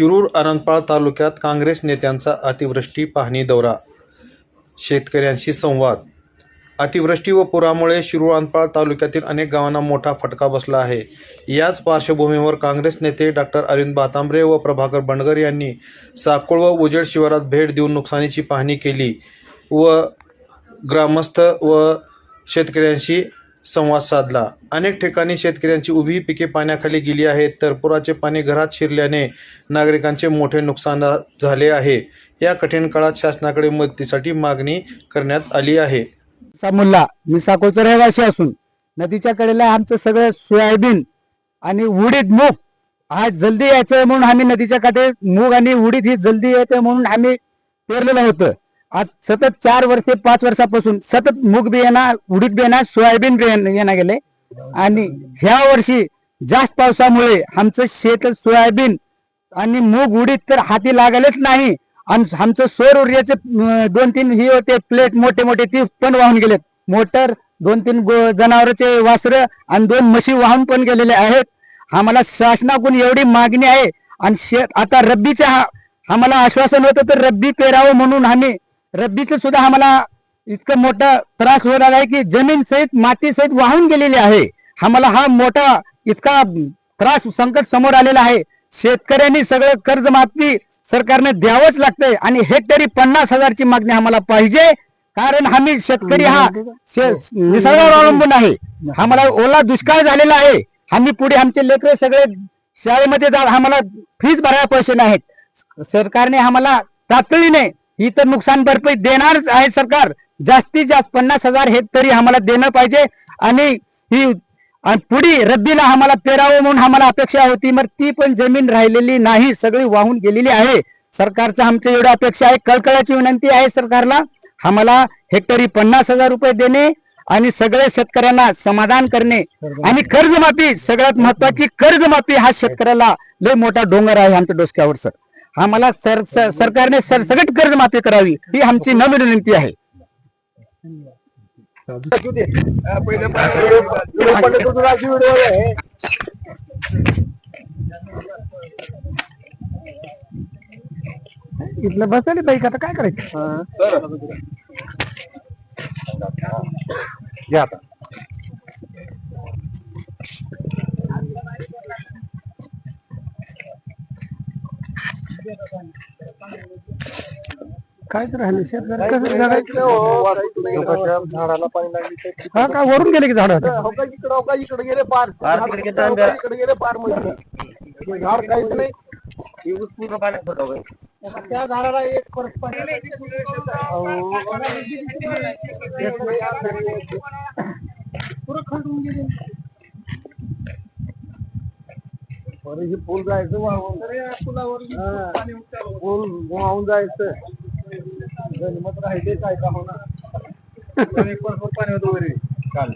शिरूर अनंतपाळ तालुक्यात काँग्रेस नेत्यांचा अतिवृष्टी पाहणी दौरा. शेतकऱ्यांशी संवाद. अतिवृष्टी व पुरामुळे शिरूर अनपाळ तालुक्यातील अनेक गावांना मोठा फटका बसला आहे. याच पार्श्वभूमीवर काँग्रेस नेते डॉक्टर अरविंद बातांबरे व प्रभाकर बंडगर यांनी साकोळ व उजेड शिवारात भेट देऊन नुकसानीची पाहणी केली व ग्रामस्थ व शेतकऱ्यांशी संवाद साधला अनेक ठिकाणी शेतकऱ्यांची उभी पिके पाण्याखाली गेली आहेत तर पुराचे पाणी घरात शिरल्याने नागरिकांचे मोठे नुकसान झाले आहे. या कठीण काळात शासनाकडे मदतीसाठी मागणी करण्यात आली आहे. मुल्ला मी साकोचा रहिवासी असून नदीच्या कडेला आमचं सगळं सोयाबीन आणि उडीद मूग हा जल्दी यायचं म्हणून आम्ही नदीच्या काठे मूग आणि उडीद ही जल्दी येते म्हणून आम्ही पेरलेलं होतं. आज सतत चार वर्षे पाच वर्षापासून सतत मूग बियाणा उडीद बियाणा सोयाबीन बियाणा गेले. आणि ह्या वर्षी जास्त पावसामुळे आमचं शेत सोयाबीन आणि मूग उडीद तर हाती लागलेच नाही. आणि आमचं सौर ऊर्जाचे दोन तीन ही होते प्लेट मोठे मोठे ती पण वाहून गेलेत. मोटर दोन तीन जनावरांचे वासर आणि दोन म्हशी वाहून पण गेलेले आहेत. आम्हाला शासनाकडून एवढी मागणी आहे. आणि शेत आता रब्बीच्या हा- आम्हाला आश्वासन होतं तर रब्बी पेरावं म्हणून आम्ही रब्बीचं सुद्धा आम्हाला इतकं मोठा त्रास होत आहे की जमीन सहित माती सहित वाहून गेलेली आहे. आम्हाला हा मोठा इतका त्रास संकट समोर आलेला आहे. शेतकऱ्यांनी सगळं कर्जमाफी सरकारने द्यावंच लागतंय आणि हेक्टरी पन्नास हजारची मागणी आम्हाला पाहिजे. कारण आम्ही शेतकरी हा शे- निसर्गावर अवलंबून आहे. आम्हाला ओला दुष्काळ झालेला आहे. आम्ही पुढे आमचे लेकर सगळे शाळेमध्ये जा आम्हाला फीज भरायला पैसे नाहीत. सरकारने आम्हाला तातडीने ही तर नुकसान भरपाई देणारच आहे सरकार. जास्तीत जास्त पन्नास हजार हे तरी आम्हाला देणं पाहिजे आणि ही पुढे रब्बीला आम्हाला पेरावं म्हणून आम्हाला अपेक्षा होती मग ती पण जमीन राहिलेली नाही सगळी वाहून गेलेली आहे. सरकारचं आमच्या एवढ्या अपेक्षा आहे कळकळाची विनंती आहे सरकारला आम्हाला हेक्टरी पन्नास हजार रुपये देणे आणि सगळ्या शेतकऱ्यांना समाधान करणे आणि कर्जमाफी सगळ्यात महत्वाची कर्जमाफी हा शेतकऱ्याला लय मोठा डोंगर आहे आमच्या डोसक्यावर सर. आम्हाला सर सर- सरकारने सरसकट कर्जमाफी करावी. ही आमची नवीन विनंती आहे. इथलं बसले बाईक आता काय करायचं? घ्या आता काय तर राहिले शेतकरी कसं जगायचं? झाडाला पाणी लागली हा का वरून गेले की झाड? इकडे इकडे गेले पार? इकडे गेले पार मध्ये झाड काहीच नाही. ही ऊस पूर्ण पाण्यात होता होय. त्या झाडाला एक परत पाणी पुरं खंडून गेले. अरे हे पूल जायचं वाहून. पुलावर पूल वाहून जायचं. गणमत राहिले काय का होणार एक पण पाणी होतं वगैरे. काल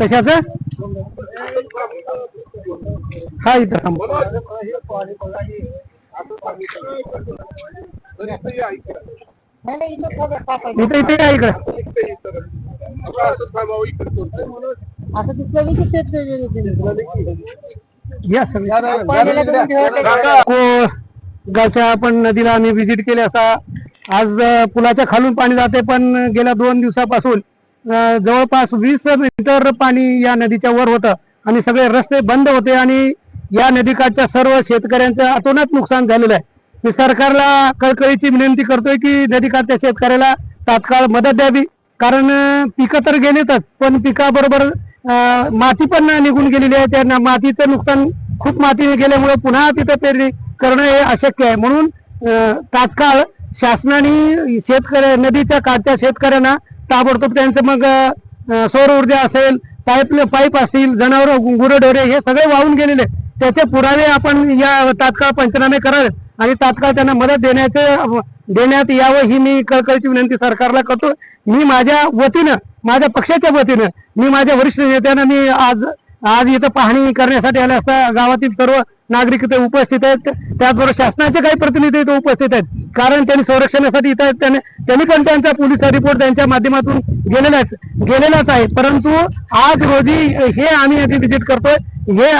कशाच? हा इथं थांब. इथं इथे या इकडं. या सगळं. को- गावच्या आपण नदीला आम्ही व्हिजिट केले असा. आज पुलाच्या खालून पाणी जाते पण गेल्या दोन दिवसापासून जवळपास वीस मीटर पाणी या नदीच्या वर होतं. आणि सगळे रस्ते बंद होते आणि या नदीकाठच्या सर्व शेतकऱ्यांचं अतोनात नुकसान झालेलं आहे. मी सरकारला कळकळीची विनंती करतोय की नदीकाठच्या शेतकऱ्याला तात्काळ मदत द्यावी. कारण पिकं तर गेलीतच पण पिकाबरोबर माती पण निघून गेलेली आहे. त्या मातीचं नुकसान खूप माती गेल्यामुळे पुन्हा तिथं पेरणी करणं हे अशक्य आहे. म्हणून अं, तात्काळ शासनाने शेतकऱ्या नदीच्या काठच्या शेतकऱ्यांना ताबडतोब त्यांचं मग सौर ऊर्जा असेल पाईप पाईप असतील जनावर गुरढोरे हे सगळे वाहून गेलेले त्याचे पुरावे आपण या तात्काळ पंचनामे करावे आणि तात्काळ त्यांना मदत देण्याचे देण्यात यावं ही मी कळकळीची विनंती सरकारला करतो. मी माझ्या वतीनं माझ्या पक्षाच्या वतीनं मी माझ्या वरिष्ठ नेत्यांना मी आज आज इथं पाहणी करण्यासाठी आले असता गावातील सर्व नागरिक इथे उपस्थित आहेत. त्याचबरोबर शासनाचे काही प्रतिनिधी इथे उपस्थित आहेत. कारण त्यांनी संरक्षणासाठी इथं त्याने त्यांनी पण त्यांचा पोलीस रिपोर्ट त्यांच्या माध्यमातून गेलेलाच गेलेलाच आहे. परंतु आज रोजी हे आम्ही येथे विजिट करतोय. हे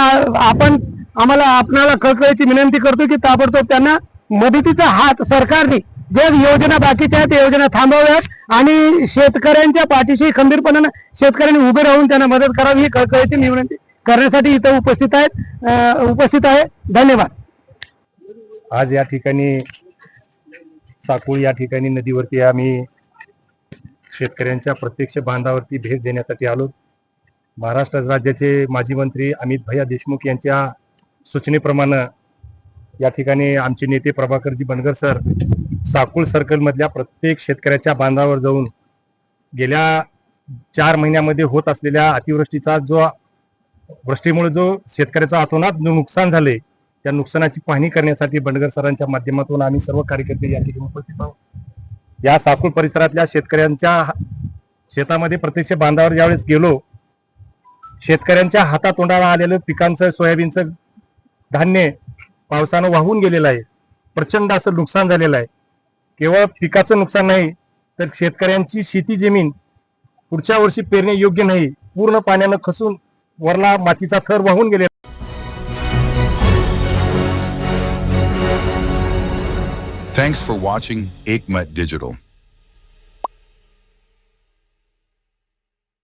आपण आम्हाला आपणाला कळकळीची विनंती करतो की ताबडतोब त्यांना मदतीचा हात सरकारने ज्या योजना बाकीच्या आहेत त्या योजना थांबवाव्यात आणि शेतकऱ्यांच्या पाठीशी खंबीरपणानं शेतकऱ्यांनी उभे राहून त्यांना मदत करावी ही कळकळीची विनंती करण्यासाठी इथं उपस्थित आहेत. उपस्थित आहे. धन्यवाद. आज या ठिकाणी साकूळ या ठिकाणी नदीवरती आम्ही शेतकऱ्यांच्या प्रत्यक्ष बांधावरती भेट देण्यासाठी आलो. महाराष्ट्र राज्याचे माजी मंत्री अमित भैया देशमुख यांच्या सूचनेप्रमाणे या ठिकाणी आमचे नेते प्रभाकरजी बनगर सर साकुळ सर्कलमधल्या प्रत्येक शेतकऱ्याच्या बांधावर जाऊन गेल्या चार महिन्यामध्ये होत असलेल्या अतिवृष्टीचा जो वृष्टीमुळे जो शेतकऱ्याचा अतोनात नुकसान झाले त्या नुकसानाची पाहणी करण्यासाठी बंडगर सरांच्या माध्यमातून आम्ही सर्व कार्यकर्ते या ठिकाणी उपस्थित आहोत. या साकूळ परिसरातल्या शेतकऱ्यांच्या शेतामध्ये प्रत्यक्ष बांधावर ज्यावेळेस गेलो शेतकऱ्यांच्या हातातोंडाला आलेलं पिकांचं सोयाबीनचं धान्य पावसानं वाहून गेलेलं आहे. प्रचंड असं नुकसान झालेलं आहे. केवळ पिकाचं नुकसान नाही तर शेतकऱ्यांची शेती जमीन पुढच्या वर्षी पेरणे योग्य नाही. पूर्ण पाण्यानं खसून वरला मातीचा थर वाहून गेलेला Thanks for watching Aikmat Digital.